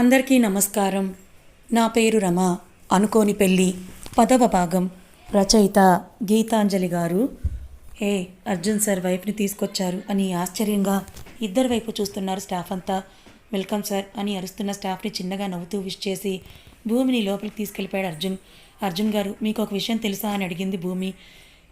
అందరికీ నమస్కారం. నా పేరు రమ. అనుకోని పెళ్ళి పదవ భాగం. రచయిత గీతాంజలి గారు. హే అర్జున్ సార్ వైఫ్ని తీసుకొచ్చారు అని ఆశ్చర్యంగా ఇద్దరు వైపు చూస్తున్నారు స్టాఫ్ అంతా. వెల్కమ్ సార్ అని అరుస్తున్న స్టాఫ్ని చిన్నగా నవ్వుతూ విష్ చేసి భూమిని లోపలికి తీసుకెళ్ళిపోయాడు అర్జున్. అర్జున్ గారు మీకు ఒక విషయం తెలుసా? అని అడిగింది భూమి.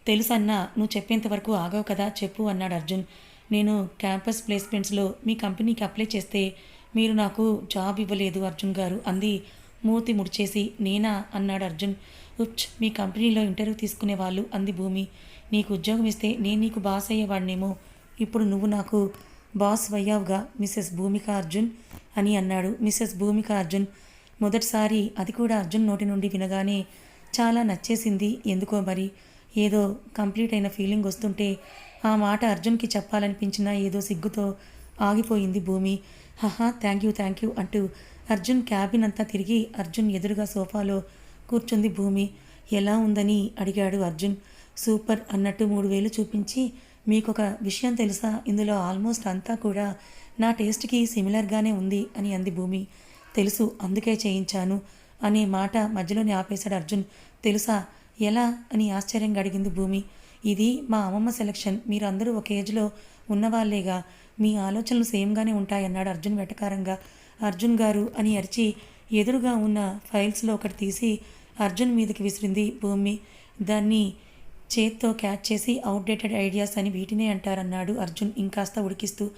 తెలుసన్నా నువ్వు చెప్పేంత వరకు ఆగవు కదా చెప్పు అన్నాడు అర్జున్. నేను క్యాంపస్ ప్లేస్మెంట్స్లో మీ కంపెనీకి అప్లై చేస్తే మీరు నాకు జాబ్ ఇవ్వలేదు అర్జున్ గారు అంది. మూతి ముడిచేసి నేనా? అన్నాడు అర్జున్. ఉచ్ మీ కంపెనీలో ఇంటర్వ్యూ తీసుకునే వాళ్ళు అంది భూమి. నీకు ఉద్యోగం ఇస్తే నేను నీకు బాస్ అయ్యేవాడినేమో. ఇప్పుడు నువ్వు నాకు బాస్ అయ్యావుగా మిస్సెస్ భూమిక అర్జున్ అని అన్నాడు. మిస్సెస్ భూమిక అర్జున్ మొదటిసారి అది కూడా అర్జున్ నోటి నుండి వినగానే చాలా నచ్చేసింది. ఎందుకో మరి? ఏదో కంప్లీట్ అయిన ఫీలింగ్ వస్తుంటే ఆ మాట అర్జున్కి చెప్పాలనిపించిన ఏదో సిగ్గుతో ఆగిపోయింది భూమి. హహా థ్యాంక్ యూ థ్యాంక్ యూ అంటూ అర్జున్ క్యాబిన్ అంతా తిరిగి అర్జున్ ఎదురుగా సోఫాలో కూర్చుంది భూమి. ఎలా ఉందని అడిగాడు అర్జున్. సూపర్ అన్నట్టు మూడు వేలు చూపించి మీకు ఒక విషయం తెలుసా? ఇందులో ఆల్మోస్ట్ అంతా కూడా నా టేస్ట్కి సిమిలర్గానే ఉంది అని అంది భూమి. తెలుసు అందుకే చేయించాను అనే మాట మధ్యలోనే ఆపేశాడు అర్జున్. తెలుసా? ఎలా? అని ఆశ్చర్యంగా అడిగింది భూమి. ఇది మా అమ్మమ్మ సెలక్షన్ మీరందరూ ఒక ఏజ్లో ఉన్నవాళ్ళేగా మీ ఆలోచనలు సేమ్గానే ఉంటాయన్నాడు అర్జున్ వెటకారంగా. అర్జున్ గారు అని అరిచి ఎదురుగా ఉన్న ఫైల్స్లో ఒకటి తీసి అర్జున్ మీదకి విసిరింది భూమి. దాన్ని చేత్తో క్యాచ్ చేసి అవుట్డేటెడ్ ఐడియాస్ అని వీటినే అంటారన్నాడు అర్జున్ ఇంకాస్త ఉడికిస్తూ.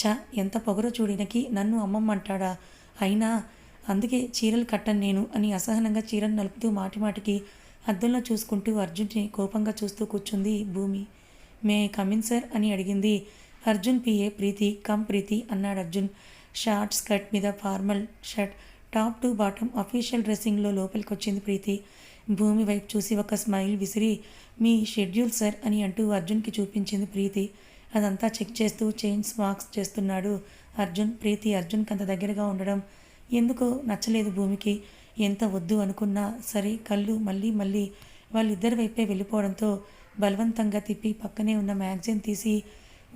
చ ఎంత పొగరో చూడినకి నన్ను అమ్మమ్మ అంటాడా? అయినా అందుకే చీరలు కట్టను నేను అని అసహనంగా చీరను నలుపుతూ మాటిమాటికి అద్దంలో చూసుకుంటూ అర్జున్ని కోపంగా చూస్తూ కూర్చుంది భూమి. మే కమిన్ సార్ అని అడిగింది. అర్జున్ పిఏ ప్రీతి కమ్ ప్రీతి అన్నాడు అర్జున్. షార్ట్ స్కర్ట్ మీద formal shirt top to bottom official డ్రెస్సింగ్లో లోపలికి వచ్చింది ప్రీతి. భూమి వైపు చూసి ఒక స్మైల్ విసిరి మీ షెడ్యూల్ సార్ అని అంటూ అర్జున్కి చూపించింది ప్రీతి. అదంతా చెక్ చేస్తూ చైన్స్ మార్క్స్ చేస్తున్నాడు అర్జున్. ప్రీతి అర్జున్కి అంత దగ్గరగా ఉండడం ఎందుకో నచ్చలేదు భూమికి. ఎంత వద్దు అనుకున్నా సరే కళ్ళు మళ్ళీ మళ్ళీ వాళ్ళిద్దరి వైపే వెళ్ళిపోవడంతో బలవంతంగా తిప్పి పక్కనే ఉన్న మ్యాగజైన్ తీసి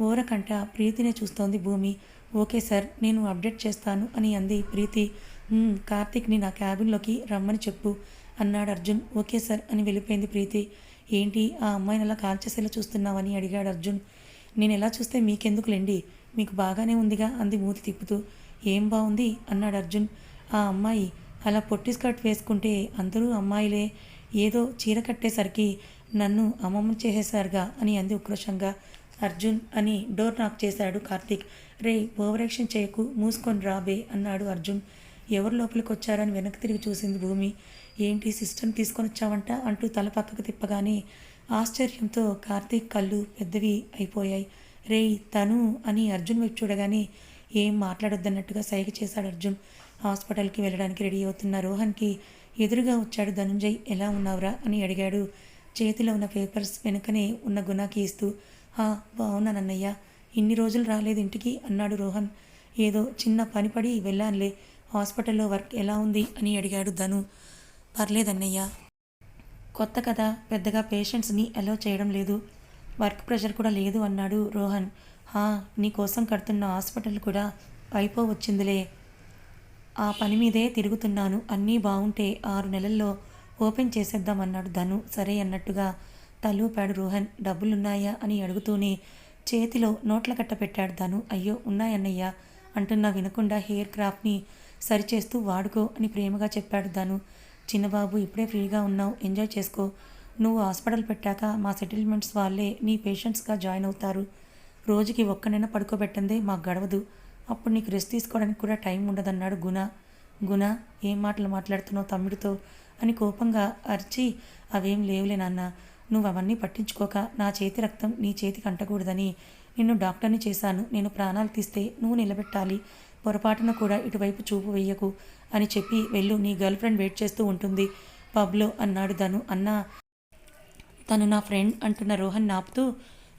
ఓరకంట ప్రీతినే చూస్తోంది భూమి. ఓకే సార్ నేను అప్డేట్ చేస్తాను అని అంది ప్రీతి. కార్తీక్ని నా క్యాబిన్లోకి రమ్మని చెప్పు అన్నాడు అర్జున్. ఓకే సార్ అని వెళ్ళిపోయింది ప్రీతి. ఏంటి ఆ అమ్మాయిని అలా కాల్చేసేలా చూస్తున్నావని అడిగాడు అర్జున్. నేను ఎలా చూస్తే మీకెందుకులేండి మీకు బాగానే ఉందిగా అంది మూతి తిప్పుతూ. ఏం బాగుంది అన్నాడు అర్జున్. ఆ అమ్మాయి అలా పొట్టి స్కర్ట్ వేసుకుంటే అందరూ అమ్మాయిలే. ఏదో చీర కట్టేసరికి నన్ను అమ్మమ్మ చేసేశారుగా అని అంది ఉక్రోషంగా. అర్జున్ అని డోర్ నాక్ చేశాడు కార్తీక్. రే ఓవరాక్షన్ చేయకు మూసుకొని రాబే అన్నాడు అర్జున్. ఎవరు లోపలికి వచ్చారని వెనక్కి తిరిగి చూసింది భూమి. ఏంటి సిస్టమ్ తీసుకొని వచ్చావంట? అంటూ తల పక్కకు తిప్పగానే ఆశ్చర్యంతో కార్తీక్ కళ్ళు పెద్దవి అయిపోయాయి. రేయ్ తను అని అర్జున్ వైపు చూడగానే ఏం మాట్లాడొద్దన్నట్టుగా సైగ చేశాడు అర్జున్. హాస్పిటల్కి వెళ్ళడానికి రెడీ అవుతున్న రోహన్కి ఎదురుగా వచ్చాడు ధనుంజయ్. ఎలా ఉన్నావురా? అని అడిగాడు. చేతిలో ఉన్న పేపర్స్ వెనుకనే ఉన్న గుణాకి ఇస్తూ హా బాగున్నానన్నయ్య ఇన్ని రోజులు రాలేదు ఇంటికి అన్నాడు రోహన్. ఏదో చిన్న పని పడి వెళ్ళానులే. హాస్పిటల్లో వర్క్ ఎలా ఉంది? అని అడిగాడు ధను. పర్లేదన్నయ్య. కొత్త కదా. పెద్దగా పేషెంట్స్ని అలో చేయడం లేదు. వర్క్ ప్రెషర్ కూడా లేదు అన్నాడు రోహన్. హా నీ కోసం కడుతున్న హాస్పిటల్ కూడా పైపో వచ్చిందిలే. ఆ పని మీదే తిరుగుతున్నాను. అన్నీ బాగుంటే ఆరు నెలల్లో ఓపెన్ చేసేద్దామన్నాడు ధను. సరే అన్నట్టుగా తలూపాడు రోహన్. డబ్బులున్నాయా అని అడుగుతూనే చేతిలో నోట్ల కట్ట పెట్టాడు ధను. అయ్యో ఉన్నాయన్నయ్యా అంటున్నా వినకుండా హెయిర్ క్రాఫ్ట్ని సరిచేస్తూ వాడుకో అని ప్రేమగా చెప్పాడు ధను. చిన్నబాబు ఇప్పుడే ఫ్రీగా ఉన్నావు. ఎంజాయ్ చేసుకో. నువ్వు హాస్పిటల్ పెట్టాక మా సెటిల్మెంట్స్ వాళ్ళే నీ పేషెంట్స్గా జాయిన్ అవుతారు. రోజుకి ఒక్కనైనా పడుకోబెట్టందే మాకు గడవదు. అప్పుడు నీకు రెస్ట్ తీసుకోవడానికి కూడా టైం ఉండదన్నాడు గుణ. గుణ ఏం మాటలు మాట్లాడుతున్నావు తమ్ముడితో? అని కోపంగా అరిచి అవేం లేవులే నాన్న. నువ్వు అవన్నీ పట్టించుకోక నా చేతి రక్తం నీ చేతికి అంటకూడదని. నిన్ను డాక్టర్ని చేశాను. నేను ప్రాణాలు తీస్తే నువ్వు నిలబెట్టాలి. పొరపాటున కూడా ఇటువైపు చూపు వెయ్యకు అని చెప్పి వెళ్ళు. నీ గర్ల్ ఫ్రెండ్ వెయిట్ చేస్తూ ఉంటుంది. పబ్లో అన్నాడు ధను. అన్న తను నా ఫ్రెండ్ అంటున్న రోహన్ నాపుతూ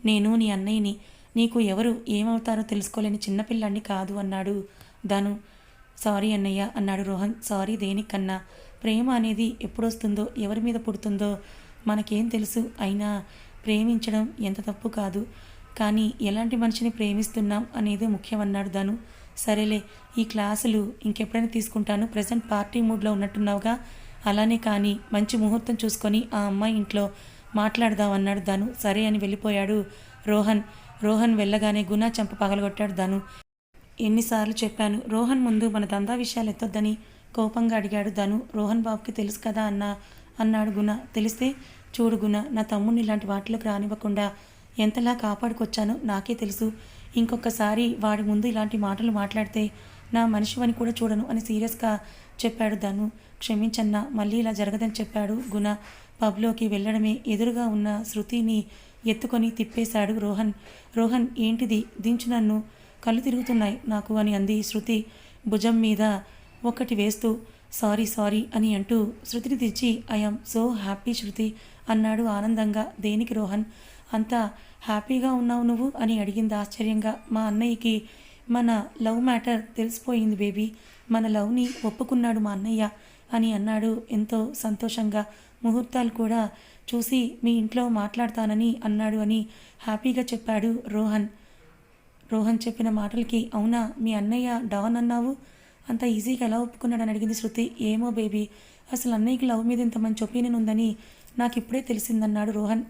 నేను నీ అన్నయ్యని నీకు ఎవరు ఏమవుతారో తెలుసుకోలేని చిన్నపిల్లాన్ని కాదు అన్నాడు ధను. సారీ అన్నయ్య అన్నాడు రోహన్. సారీ దేనికన్నా? ప్రేమ అనేది ఎప్పుడొస్తుందో ఎవరి మీద పుడుతుందో మనకేం తెలుసు. అయినా ప్రేమించడం ఎంత తప్పు కాదు. కానీ ఎలాంటి మనిషిని ప్రేమిస్తున్నాం అనేది ముఖ్యమన్నాడు ధను. సరేలే ఈ క్లాసులు ఇంకెప్పుడైనా తీసుకుంటాను. ప్రజెంట్ పార్టీ మూడ్లో ఉన్నట్టున్నావుగా. అలానే కానీ మంచి ముహూర్తం చూసుకొని ఆ అమ్మాయి ఇంట్లో మాట్లాడదాం అన్నాడు ధను. సరే అని వెళ్ళిపోయాడు రోహన్. రోహన్ వెళ్ళగానే గుణ చెంప పగలగొట్టాడు ధను. ఎన్నిసార్లు చెప్పాను రోహన్ ముందు మన దందా విషయాలు ఎత్తొద్దని కోపంగా అడిగాడు ధను. రోహన్ బాబుకి తెలుసు కదా అన్న అన్నాడు గుణ తెలిస్తే చూడు గుణ నా తమ్ముడిని ఇలాంటి వాటిలోకి రానివ్వకుండా ఎంతలా కాపాడుకొచ్చానో నాకే తెలుసు. ఇంకొకసారి వాడి ముందు ఇలాంటి మాటలు మాట్లాడితే నా మనిషివని కూడా చూడను అని సీరియస్గా చెప్పాడు ధను. క్షమించన్నా మళ్ళీ ఇలా జరగదని చెప్పాడు గుణ పబ్లోకి వెళ్ళడమే ఎదురుగా ఉన్న శృతిని ఎత్తుకొని తిప్పేశాడు రోహన్. రోహన్ ఏంటిది? దించు నన్ను. కళ్ళు తిరుగుతున్నాయి నాకు అని అంది శృతి భుజం మీద ఒకటి వేస్తూ. సారీ సారీ అని అంటూ శృతిని తెచ్చి ఐఎమ్ సో హ్యాపీ శృతి అన్నాడు ఆనందంగా. దేనికి రోహన్? అంత హ్యాపీగా ఉన్నావు నువ్వు? అని అడిగింది ఆశ్చర్యంగా. మా అన్నయ్యకి మన లవ్ మ్యాటర్ తెలిసిపోయింది బేబీ. మన లవ్ని ఒప్పుకున్నాడు మా అన్నయ్య అని అన్నాడు ఎంతో సంతోషంగా. ముహూర్తాలు కూడా చూసి మీ ఇంట్లో మాట్లాడతానని అన్నాడు అని హ్యాపీగా చెప్పాడు రోహన్. రోహన్ చెప్పిన మాటలకి అవునా మీ అన్నయ్య డాన్ అన్నావు? అంత ఈజీగా ఎలా ఒప్పుకున్నాడని అడిగింది శృతి. ఏమో బేబీ అసలు అన్నయ్యకి లవ్ మీద ఇంత మంచి ఒపీనియన్ ఉందని నాకు ఇప్పుడే తెలిసిందన్నాడు రోహన్.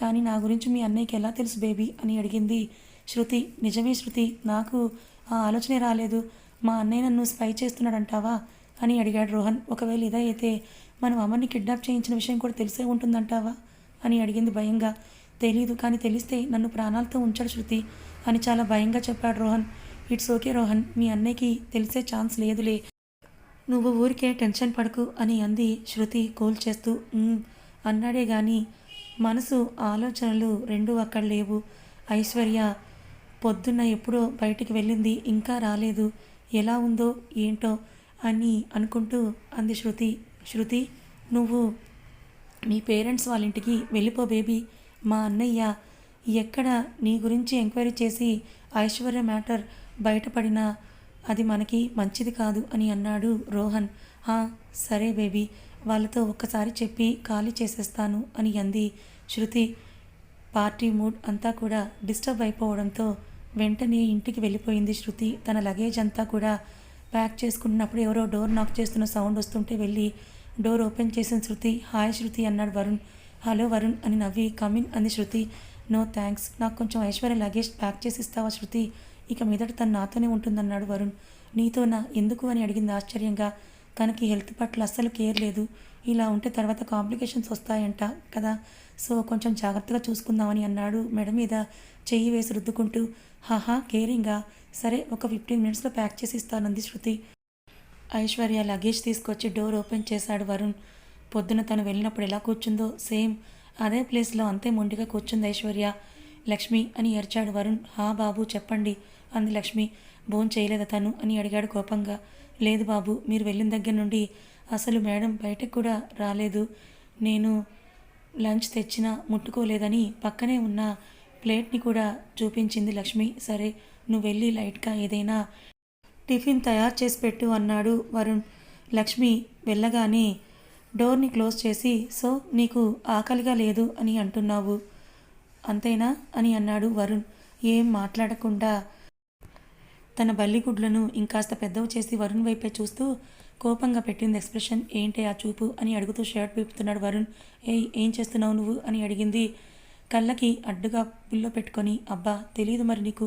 కానీ నా గురించి మీ అన్నయ్యకి ఎలా తెలుసు బేబీ? అని అడిగింది శృతి. నిజమే శృతి నాకు ఆ ఆలోచనే రాలేదు. మా అన్నయ్య నన్ను స్పై చేస్తున్నాడంటావా? అని అడిగాడు రోహన్. ఒకవేళ ఇదైతే మనం అమర్ని కిడ్నాప్ చేయించిన విషయం కూడా తెలిసే ఉంటుందంటావా? అని అడిగింది భయంగా. తెలీదు కానీ తెలిస్తే నన్ను ప్రాణాలతో ఉంచాడు శృతి అని చాలా భయంగా చెప్పాడు రోహన్. ఇట్స్ ఓకే రోహన్ మీ అన్నయ్యకి తెలిసే ఛాన్స్ లేదులే. నువ్వు ఊరికే టెన్షన్ పడకు అని అంది శృతి కూల్ చేస్తూ. అన్నాడే కానీ మనసు ఆలోచనలు రెండూ అక్కడ లేవు. ఐశ్వర్య పొద్దున్న ఎప్పుడో బయటికి వెళ్ళింది ఇంకా రాలేదు. ఎలా ఉందో ఏంటో అని అనుకుంటూ అంది శృతి. శృతి నువ్వు మీ పేరెంట్స్ వాళ్ళ ఇంటికి వెళ్ళిపో బేబీ. మా అన్నయ్య ఎక్కడ నీ గురించి ఎంక్వైరీ చేసి ఐశ్వర్య మ్యాటర్ బయటపడినా అది మనకి మంచిది కాదు అని అన్నాడు రోహన్. సరే బేబీ వాళ్ళతో ఒక్కసారి చెప్పి ఖాళీ చేసేస్తాను అని అంది శృతి. పార్టీ మూడ్ అంతా కూడా డిస్టర్బ్ అయిపోవడంతో వెంటనే ఇంటికి వెళ్ళిపోయింది శృతి. తన లగేజ్ అంతా కూడా ప్యాక్ చేసుకున్నప్పుడు ఎవరో డోర్ నాక్ చేస్తున్న సౌండ్ వస్తుంటే వెళ్ళి డోర్ ఓపెన్ చేసిన శృతి హాయ్ శృతి అన్నాడు వరుణ్. హలో వరుణ్ అని నవ్వి కమిన్ అంది శృతి. నో థ్యాంక్స్ నాకు కొంచెం ఐశ్వర్య లగేజ్ ప్యాక్ చేసి ఇస్తావా శృతి? ఇక మీదట తను నాతోనే ఉంటుందన్నాడు వరుణ్. నీతోనా? ఎందుకు? అని అడిగింది ఆశ్చర్యంగా. తనకి హెల్త్ పట్ల అస్సలు కేర్ లేదు. ఇలా ఉంటే తర్వాత కాంప్లికేషన్స్ వస్తాయంట కదా. సో కొంచెం జాగ్రత్తగా చూసుకుందామని అన్నాడు మెడ మీద చెయ్యి వేసి రుద్దుకుంటూ. హాహా కేరింగా? సరే ఒక ఫిఫ్టీన్ మినిట్స్లో ప్యాక్ చేసి ఇస్తానంది శృతి. ఐశ్వర్య లగేజ్ తీసుకొచ్చి డోర్ ఓపెన్ చేశాడు వరుణ్. పొద్దున తను వెళ్ళినప్పుడు ఎలా కూర్చుందో సేమ్ అదే ప్లేస్లో అంతే మొండిగా కూర్చుంది ఐశ్వర్య. లక్ష్మి అని అరిచాడు వరుణ్. హా బాబు చెప్పండి అంది లక్ష్మి. భోన్ చేయలేదా తను అని అడిగాడు కోపంగా. లేదు బాబు మీరు వెళ్ళిన దగ్గర నుండి అసలు మేడం బయటకు కూడా రాలేదు. నేను లంచ్ తెచ్చినా ముట్టుకోలేదని పక్కనే ఉన్న ప్లేట్ని కూడా చూపించింది లక్ష్మి. సరే నువ్వు వెళ్ళి లైట్గా ఏదైనా టిఫిన్ తయారు చేసి పెట్టు అన్నాడు వరుణ్. లక్ష్మి వెళ్ళగానే డోర్ని క్లోజ్ చేసి సో నీకు ఆకలిగా లేదు అని అంటున్నావు. అంతేనా అని అన్నాడు వరుణ్. ఏం మాట్లాడకుండా తన బల్లిగుడ్లను ఇంకాస్త పెద్దవి చేసి వరుణ్ వైపే చూస్తూ కోపంగా పెట్టింది ఎక్స్ప్రెషన్ ఏంటి ఆ చూపు? అని అడుగుతూ షర్ట్ విప్పుతున్నాడు వరుణ్. ఏయ్ ఏం చేస్తున్నావు నువ్వు? అని అడిగింది. కళ్ళకి అడ్డుగా పుల్లో పెట్టుకొని అబ్బా తెలియదు మరి నీకు.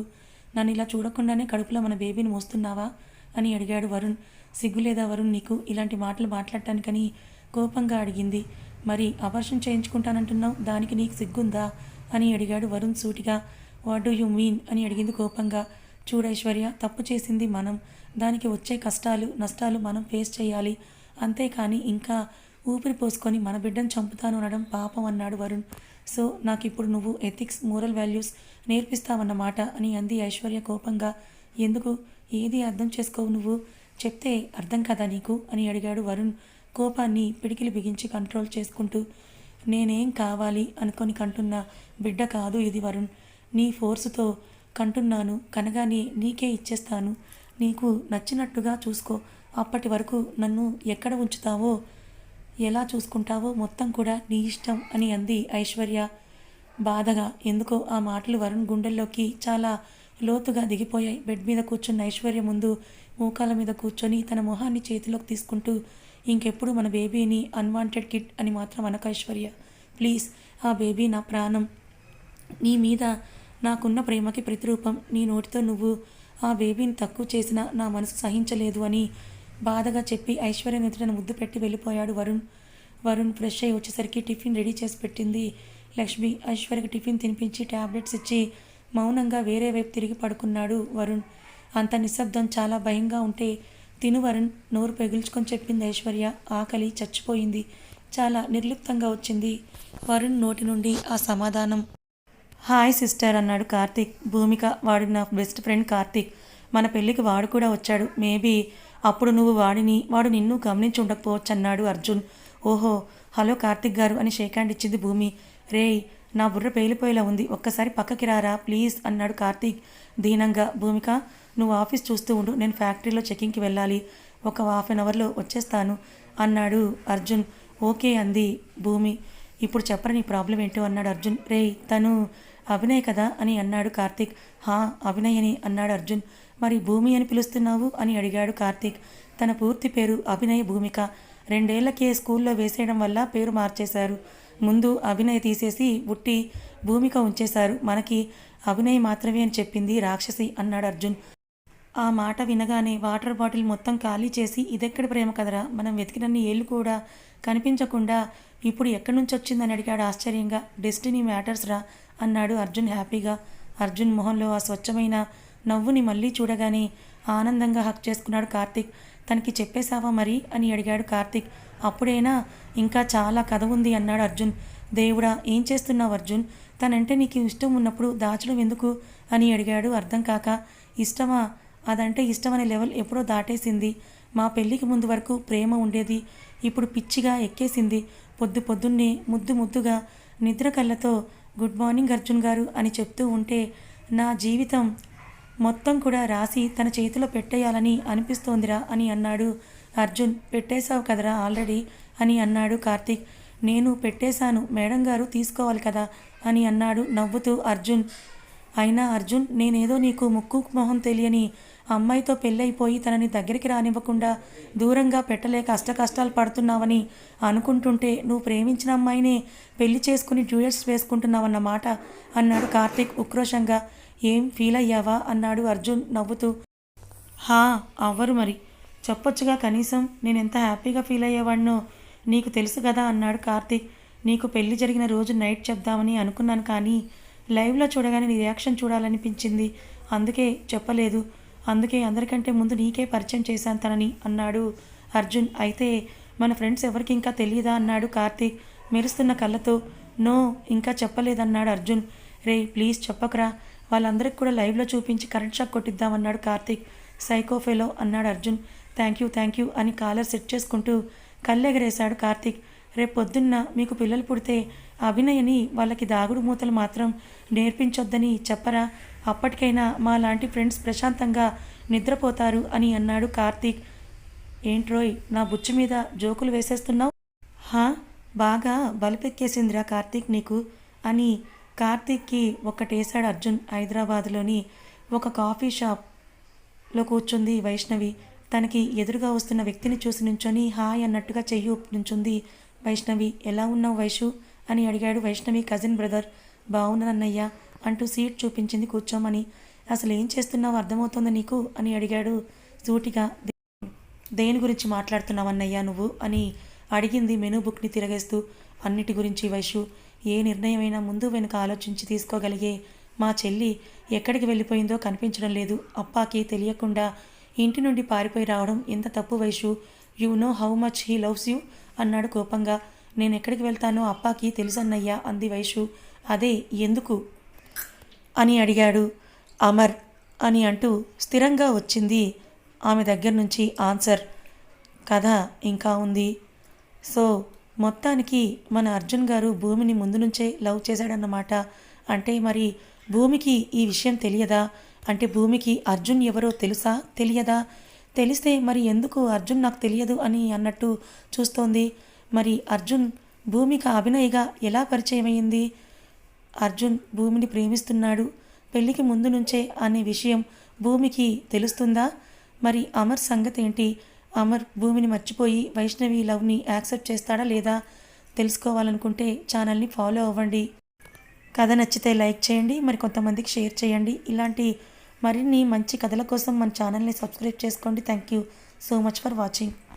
నన్ను ఇలా చూడకుండానే కడుపులో మన బేబీని మోస్తున్నావా? అని అడిగాడు వరుణ్. సిగ్గులేదా వరుణ్ నీకు? ఇలాంటి మాటలు మాట్లాడటానికని కోపంగా అడిగింది. మరి అవర్షన్ చేయించుకుంటానంటున్నావు? దానికి నీకు సిగ్గుందా? అని అడిగాడు వరుణ్ సూటిగా. వాట్ డూ యూ మీన్ అని అడిగింది కోపంగా. చూడైశ్వర్య తప్పు చేసింది మనం. దానికి వచ్చే కష్టాలు నష్టాలు మనం ఫేస్ చేయాలి. అంతేకాని ఇంకా ఊపిరి పోసుకొని మన బిడ్డను చంపుతాను అనడం పాపం అన్నాడు వరుణ్. సో నాకు ఇప్పుడు నువ్వు ఎథిక్స్ మోరల్ వాల్యూస్ నేర్పిస్తావన్నమాట అని అంది ఐశ్వర్య కోపంగా. ఎందుకు? ఏది అర్థం చేసుకోవు నువ్వు? చెప్తే అర్థం కదా నీకు? అని అడిగాడు వరుణ్ కోపాన్ని పిడికిలి బిగించి కంట్రోల్ చేసుకుంటూ. నేనేం కావాలి అనుకొని కంటున్న బిడ్డ కాదు ఇది వరుణ్. నీ ఫోర్సుతో కంటున్నాను కనగానే నీకే ఇచ్చేస్తాను. నీకు నచ్చినట్టుగా చూసుకో. అప్పటి వరకు నన్ను ఎక్కడ ఉంచుతావో ఎలా చూసుకుంటావో మొత్తం కూడా నీ ఇష్టం అని అంది ఐశ్వర్య. బాధగా ఎందుకో ఆ మాటలు వరుణ్ గుండెల్లోకి చాలా లోతుగా దిగిపోయాయి. బెడ్ మీద కూర్చున్న ఐశ్వర్య ముందు మోకాల మీద కూర్చొని తన మొహాన్ని చేతిలోకి తీసుకుంటూ ఇంకెప్పుడు మన బేబీని అన్వాంటెడ్ కిడ్ అని మాత్రం అనక ఐశ్వర్య. ప్లీజ్ ఆ బేబీ నా ప్రాణం. నీ మీద నాకున్న ప్రేమకి ప్రతిరూపం. నీ నోటితో నువ్వు ఆ బేబీని తక్కువ చేసినా నా మనసు సహించలేదు అని బాధగా చెప్పి ఐశ్వర్య నిద్రను ముద్దు పెట్టి వెళ్ళిపోయాడు వరుణ్. వరుణ్ ఫ్రెష్ అయ్యి వచ్చేసరికి టిఫిన్ రెడీ చేసి పెట్టింది. లక్ష్మి ఐశ్వర్యకి టిఫిన్ తినిపించి ట్యాబ్లెట్స్ ఇచ్చి మౌనంగా వేరే వైపు తిరిగి పడుకున్నాడు వరుణ్. అంత నిశ్శబ్దం చాలా భయంగా ఉంటే తిను వరుణ్ నోరు పెగుల్చుకొని చెప్పింది ఐశ్వర్య. ఆకలి చచ్చిపోయింది. చాలా నిర్లిప్తంగా వచ్చింది వరుణ్ నోటి నుండి ఆ సమాధానం. హాయ్ సిస్టర్ అన్నాడు కార్తీక్. భూమిక వాడు నా బెస్ట్ ఫ్రెండ్ కార్తీక్. మన పెళ్ళికి వాడు కూడా వచ్చాడు. మేబీ అప్పుడు నువ్వు వాడిని వాడు నిన్ను గమనించి ఉండకపోవచ్చు అన్నాడు అర్జున్. ఓహో హలో కార్తీక్ గారు అని షేక్ హ్యాండ్ ఇచ్చింది భూమి. రేయ్ నా బుర్ర పేలిపోయేలా ఉంది. ఒక్కసారి పక్కకి రారా ప్లీజ్ అన్నాడు కార్తీక్ దీనంగా. భూమిక నువ్వు ఆఫీస్ చూస్తూ ఉండు. నేను ఫ్యాక్టరీలో చెకింగ్కి వెళ్ళాలి. ఒక హాఫ్ అన్ అవర్లో వచ్చేస్తాను అన్నాడు అర్జున్. ఓకే అంది భూమి. ఇప్పుడు చెప్పరా నీ ప్రాబ్లం ఏంటో అన్నాడు అర్జున్. రేయ్ తను అభినయ్ కదా అని అన్నాడు కార్తీక్. హా అభినయ్ అని అన్నాడు అర్జున్. మరి భూమి అని పిలుస్తున్నావు అని అడిగాడు కార్తీక్. తన పూర్తి పేరు అభినయ్ భూమిక. రెండేళ్ళకే స్కూల్లో వేసేయడం వల్ల పేరు మార్చేశారు. ముందు అభినయ్ తీసేసి ఉట్టి భూమిక ఉంచేశారు. మనకి అభినయ్ మాత్రమే అని చెప్పింది రాక్షసి అన్నాడు అర్జున్. ఆ మాట వినగానే వాటర్ బాటిల్ మొత్తం ఖాళీ చేసి ఇదెక్కడి ప్రేమ కదరా? మనం వెతికినన్ని ఏళ్ళు కూడా కనిపించకుండా ఇప్పుడు ఎక్కడి నుంచి వచ్చిందని అడిగాడు ఆశ్చర్యంగా. డెస్టినీ మ్యాటర్స్ రా. అన్నాడు అర్జున్ హ్యాపీగా. అర్జున్ మొహంలో ఆ స్వచ్ఛమైన నవ్వుని మళ్ళీ చూడగానే ఆనందంగా హక్ చేసుకున్నాడు కార్తీక్. తనకి చెప్పేశావా మరి? అని అడిగాడు కార్తీక్. అప్పుడైనా? ఇంకా చాలా కథ ఉంది అన్నాడు అర్జున్. దేవుడా ఏం చేస్తున్నావు అర్జున్? తనంటే నీకు ఇష్టం ఉన్నప్పుడు దాచడం ఎందుకు? అని అడిగాడు అర్థం కాక. ఇష్టమా? అదంటే ఇష్టమనే లెవెల్ ఎప్పుడో దాటేసింది. మా పెళ్ళికి ముందు వరకు ప్రేమ ఉండేది. ఇప్పుడు పిచ్చిగా ఎక్కేసింది. పొద్దు పొద్దున్నే ముద్దు ముద్దుగా నిద్ర కళ్ళతో గుడ్ మార్నింగ్ అర్జున్ గారు అని చెప్తూ ఉంటే నా జీవితం మొత్తం కూడా రాసి తన చేతిలో పెట్టేయాలని అనిపిస్తోందిరా అని అన్నాడు. అర్జున్ పెట్టేశావు కదరా ఆల్రెడీ అని అన్నాడు కార్తీక్. నేను పెట్టేశాను మేడం గారు తీసుకోవాలి కదా అని అన్నాడు నవ్వుతూ అర్జున్. అయినా అర్జున్ నేనేదో నీకు ముక్కు మొహం తెలియని అమ్మాయితో పెళ్ళైపోయి తనని దగ్గరికి రానివ్వకుండా దూరంగా పెట్టలేక అష్ట కష్టాలు పడుతున్నావని అనుకుంటుంటే నువ్వు ప్రేమించిన అమ్మాయినే పెళ్ళి చేసుకుని డ్యూయట్స్ వేసుకుంటున్నావన్నమాట అన్నాడు కార్తీక్ ఉక్రోషంగా. ఏం ఫీల్ అయ్యావా? అన్నాడు అర్జున్ నవ్వుతూ. హా అవ్వరు మరి. చెప్పొచ్చుగా కనీసం నేను ఎంత హ్యాపీగా ఫీల్ అయ్యేవాడినో నీకు తెలుసు కదా అన్నాడు కార్తీక్. నీకు పెళ్ళి జరిగిన రోజు నైట్ చెప్దామని అనుకున్నాను కానీ లైవ్లో చూడగానే నీ రియాక్షన్ చూడాలనిపించింది. అందుకే చెప్పలేదు. అందుకే అందరికంటే ముందు నీకే పరిచయం చేశాను తనని అన్నాడు అర్జున్. అయితే మన ఫ్రెండ్స్ ఎవరికి ఇంకా తెలియదా అన్నాడు కార్తీక్ మెరుస్తున్న కళ్ళతో. నో ఇంకా చెప్పలేదన్నాడు అర్జున్. రే ప్లీజ్ చెప్పకరా. వాళ్ళందరికి కూడా లైవ్లో చూపించి కరెంట్ షాక్ కొట్టిద్దామన్నాడు కార్తీక్. సైకోఫెలో అన్నాడు Arjun. Thank you thank you అని కాలర్ సెట్ చేసుకుంటూ కళ్ళెగరేశాడు కార్తీక్. రేపు పొద్దున్న మీకు పిల్లలు పుడితే అభినయని వాళ్ళకి దాగుడు మూతలు మాత్రం నేర్పించొద్దని చెప్పరా? అప్పటికైనా మా లాంటి ఫ్రెండ్స్ ప్రశాంతంగా నిద్రపోతారు అని అన్నాడు కార్తీక్. ఏంట్రోయ్ నా బుచ్చు మీద జోకులు వేసేస్తున్నావు? హా బాగా బలిపెక్కేసిందిరా కార్తీక్ నీకు అని కార్తీక్కి ఒక్కటేశాడు అర్జున్ హైదరాబాద్లోని ఒక కాఫీ షాప్లో కూర్చుంది వైష్ణవి. తనకి ఎదురుగా వస్తున్న వ్యక్తిని చూసి నుంచొని హాయ్ అన్నట్టుగా చెయ్యి నుంచుంది వైష్ణవి. ఎలా ఉన్నావు వైషు? అని అడిగాడు వైష్ణవి కజిన్ బ్రదర్. బాగున్నానన్నయ్య అంటూ సీట్ చూపించింది కూర్చోమని. అసలు ఏం చేస్తున్నావు? అర్థమవుతోంది నీకు? అని అడిగాడు సూటిగా. దేని గురించి మాట్లాడుతున్నావన్నయ్యా నువ్వు? అని అడిగింది మెనూ బుక్ని తిరగేస్తూ. అన్నిటి గురించి వైషు ఏ నిర్ణయమైనా ముందు వెనుక ఆలోచించి తీసుకోగలిగే మా చెల్లి ఎక్కడికి వెళ్ళిపోయిందో కనిపించడం లేదు. అప్పాకి తెలియకుండా ఇంటి నుండి పారిపోయి రావడం ఎంత తప్పు Vaishu? You know how much he loves you? అన్నాడు కోపంగా. నేను ఎక్కడికి వెళ్తానో అప్పాకి తెలుసన్నయ్యా అంది వైషు. అదే ఎందుకు? అని అడిగాడు. అమర్ అని అంటూ స్థిరంగా వచ్చింది ఆమె దగ్గర నుంచి ఆన్సర్. కథ ఇంకా ఉంది. సో మొత్తానికి మన అర్జున్ గారు భూమిని ముందు నుంచే లవ్ చేశాడన్నమాట. అంటే మరి భూమికి ఈ విషయం తెలియదా? అంటే భూమికి అర్జున్ ఎవరో తెలుసా? తెలియదా? తెలిస్తే మరి ఎందుకు అర్జున్ నాకు తెలియదు అని అన్నట్టు చూస్తోంది. మరి అర్జున్ భూమికి అభినయగా ఎలా పరిచయం అయింది అర్జున్ భూమిని ప్రేమిస్తున్నాడు. పెళ్ళికి ముందు నుంచే అనే విషయం భూమికి తెలుస్తుందా? మరి అమర్ సంగతి ఏంటి అమర్ భూమిని మర్చిపోయి వైష్ణవి లవ్ని యాక్సెప్ట్ చేస్తాడా లేదా? తెలుసుకోవాలనుకుంటే ఛానల్ని ఫాలో అవ్వండి. కథ నచ్చితే లైక్ చేయండి మరి కొంతమందికి షేర్ చేయండి. ఇలాంటి మరిన్ని మంచి కథల కోసం మన ఛానల్ని సబ్స్క్రైబ్ చేసుకోండి. Thank you so much for watching.